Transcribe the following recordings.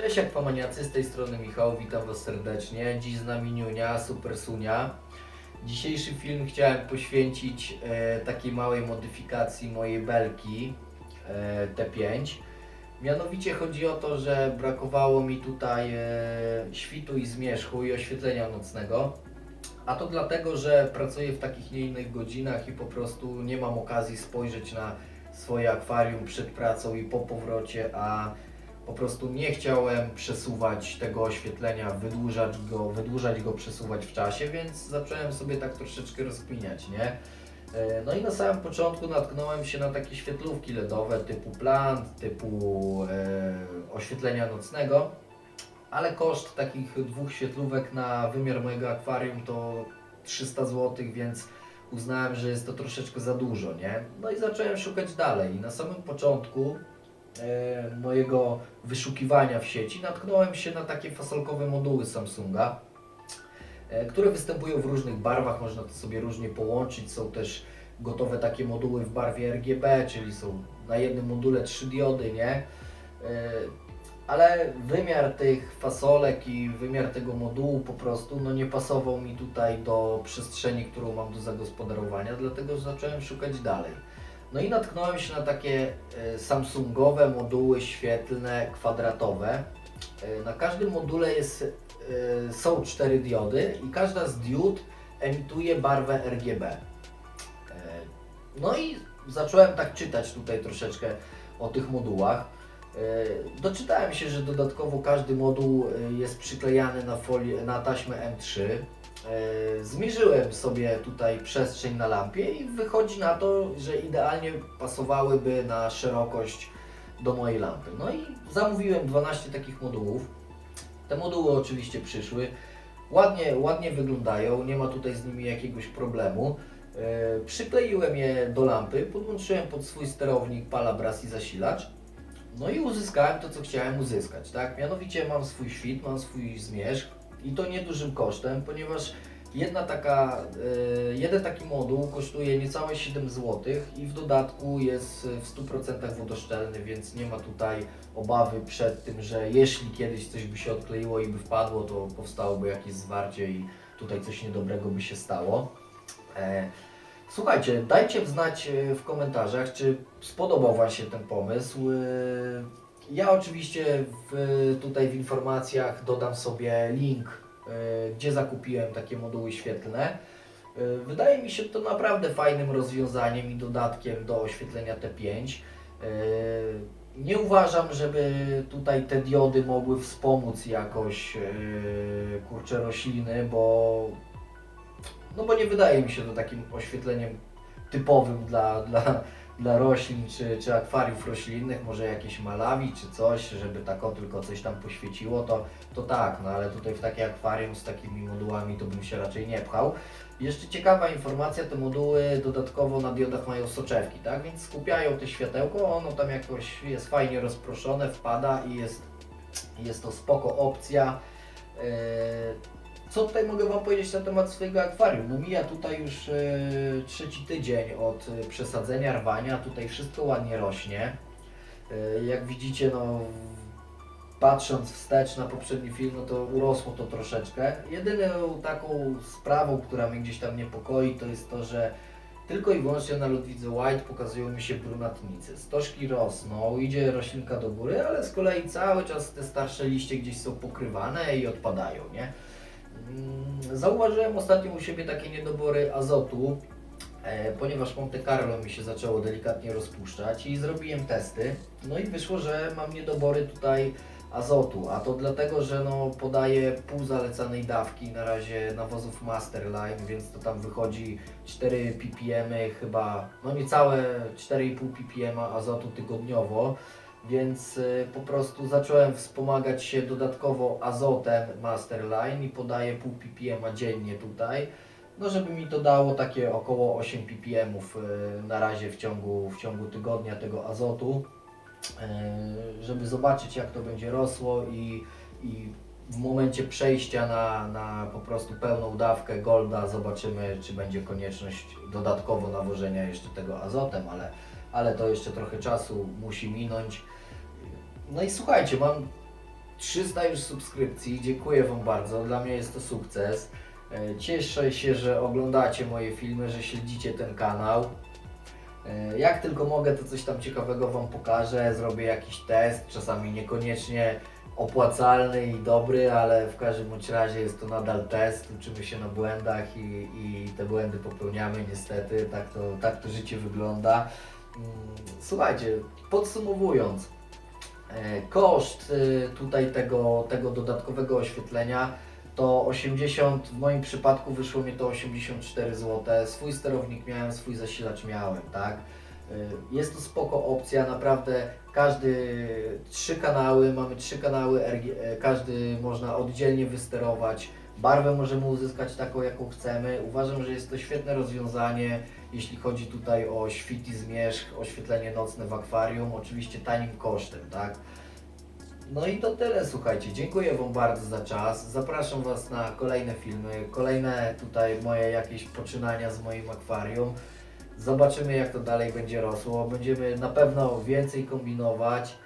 Cześć Akwamaniacy, z tej strony Michał, witam Was serdecznie. Dziś z nami Niunia, Super Sunia. Dzisiejszy film chciałem poświęcić e, takiej małej modyfikacji mojej belki e, T5. Mianowicie chodzi o to, że brakowało mi tutaj e, świtu i zmierzchu i oświetlenia nocnego. A to dlatego, że pracuję w takich nie innych godzinach i po prostu nie mam okazji spojrzeć na swoje akwarium przed pracą i po powrocie, a po prostu nie chciałem przesuwać tego oświetlenia, wydłużać go, wydłużać go, przesuwać w czasie, więc zacząłem sobie tak troszeczkę rozkminiać, nie? E, No i na samym początku natknąłem się na takie świetlówki LEDowe typu plant, typu e, oświetlenia nocnego, ale koszt takich dwóch świetlówek na wymiar mojego akwarium to 300 zł, więc uznałem, że jest to troszeczkę za dużo, nie? No i zacząłem szukać dalej. Na samym początku mojego wyszukiwania w sieci natknąłem się na takie fasolkowe moduły Samsunga, e, które występują w różnych barwach, można to sobie różnie połączyć. Są też gotowe takie moduły w barwie RGB, czyli są na jednym module trzy diody, nie? E, ale wymiar tych fasolek i wymiar tego modułu po prostu no nie pasował mi tutaj do przestrzeni, którą mam do zagospodarowania, dlatego zacząłem szukać dalej. No i natknąłem się na takie e, Samsungowe moduły świetlne kwadratowe. E, Na każdym module jest, e, są cztery diody i każda z diod emituje barwę RGB. No i zacząłem tak czytać tutaj troszeczkę o tych modułach. Doczytałem się, że dodatkowo każdy moduł jest przyklejany na, folię, na taśmę M3. E, Zmierzyłem sobie tutaj przestrzeń na lampie i wychodzi na to, że idealnie pasowałyby na szerokość do mojej lampy. No i zamówiłem 12 takich modułów. Te moduły oczywiście przyszły. Ładnie, ładnie wyglądają, nie ma tutaj z nimi jakiegoś problemu. E, Przykleiłem je do lampy, podłączyłem pod swój sterownik Palabras i zasilacz. No i uzyskałem to, co chciałem uzyskać, tak? Mianowicie mam swój świt, mam swój zmierzch i to niedużym kosztem, ponieważ jedna taka, e, jeden taki moduł kosztuje niecałe 7 zł i w dodatku jest w 100% wodoszczelny, więc nie ma tutaj obawy przed tym, że jeśli kiedyś coś by się odkleiło i by wpadło, to powstałoby jakieś zwarcie i tutaj coś niedobrego by się stało. E, Słuchajcie, dajcie znać e, w komentarzach, czy spodobał Wam się ten pomysł. Ja oczywiście w, tutaj w informacjach dodam sobie link, e, gdzie zakupiłem takie moduły świetlne. E, Wydaje mi się to naprawdę fajnym rozwiązaniem i dodatkiem do oświetlenia T5. E, Nie uważam, żeby tutaj te diody mogły wspomóc jakoś e, kurcze rośliny, bo no bo nie wydaje mi się to takim oświetleniem typowym dla, dla, dla roślin czy, czy akwariów roślinnych, może jakieś malawi czy coś, żeby tak o tylko coś tam poświeciło, to, to tak, no ale tutaj w takie akwarium z takimi modułami to bym się raczej nie pchał. Jeszcze ciekawa informacja, te moduły dodatkowo na diodach mają soczewki, tak, więc skupiają te światełko, ono tam jakoś jest fajnie rozproszone, wpada i jest, jest to spoko opcja. Yy, co tutaj mogę Wam powiedzieć na temat swojego akwarium? No mija tutaj już e, trzeci tydzień od e, przesadzenia, rwania. Tutaj wszystko ładnie rośnie. E, jak widzicie, no patrząc wstecz na poprzedni film, no to urosło to troszeczkę. Jedyną taką sprawą, która mnie gdzieś tam niepokoi, to jest to, że tylko i wyłącznie na Ludwidze White pokazują mi się brunatnice. Stożki rosną, idzie roślinka do góry, ale z kolei cały czas te starsze liście gdzieś są pokrywane i odpadają, nie? Mm, Zauważyłem ostatnio u siebie takie niedobory azotu, e, ponieważ Monte Carlo mi się zaczęło delikatnie rozpuszczać i zrobiłem testy. No i wyszło, że mam niedobory tutaj azotu, a to dlatego, że no podaję pół zalecanej dawki na razie nawozów Masterline, więc to tam wychodzi 4 ppm chyba, no niecałe 4,5 ppm azotu tygodniowo. Więc y, po prostu zacząłem wspomagać się dodatkowo azotem Masterline i podaję pół ppm dziennie tutaj. No żeby mi to dało takie około 8 ppm y, na razie w ciągu, w ciągu tygodnia tego azotu. y, Żeby zobaczyć jak to będzie rosło i, i w momencie przejścia na, na po prostu pełną dawkę Golda zobaczymy czy będzie konieczność dodatkowo nawożenia jeszcze tego azotem, ale ale to jeszcze trochę czasu musi minąć. No i słuchajcie, mam 300 już subskrypcji, dziękuję Wam bardzo, dla mnie jest to sukces. E, Cieszę się, że oglądacie moje filmy, że śledzicie ten kanał. E, Jak tylko mogę, to coś tam ciekawego Wam pokażę, zrobię jakiś test, czasami niekoniecznie opłacalny i dobry, ale w każdym razie jest to nadal test, uczymy się na błędach i, i te błędy popełniamy niestety, tak to, tak to życie wygląda. Mm, Słuchajcie, podsumowując, e, koszt e, tutaj tego, tego dodatkowego oświetlenia to 80, w moim przypadku wyszło mi to 84 zł. Swój sterownik miałem, swój zasilacz miałem, tak? Y, Jest to spoko opcja, naprawdę każdy, trzy kanały, mamy trzy kanały, e, każdy można oddzielnie wysterować. Barwę możemy uzyskać taką, jaką chcemy. Uważam, że jest to świetne rozwiązanie, jeśli chodzi tutaj o świt i zmierzch, oświetlenie nocne w akwarium, oczywiście tanim kosztem, tak? No i to tyle, słuchajcie. Dziękuję Wam bardzo za czas. Zapraszam Was na kolejne filmy, kolejne tutaj moje jakieś poczynania z moim akwarium. Zobaczymy, jak to dalej będzie rosło. Będziemy na pewno więcej kombinować.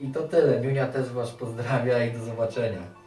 I to tyle. Niunia też Was pozdrawia i do zobaczenia.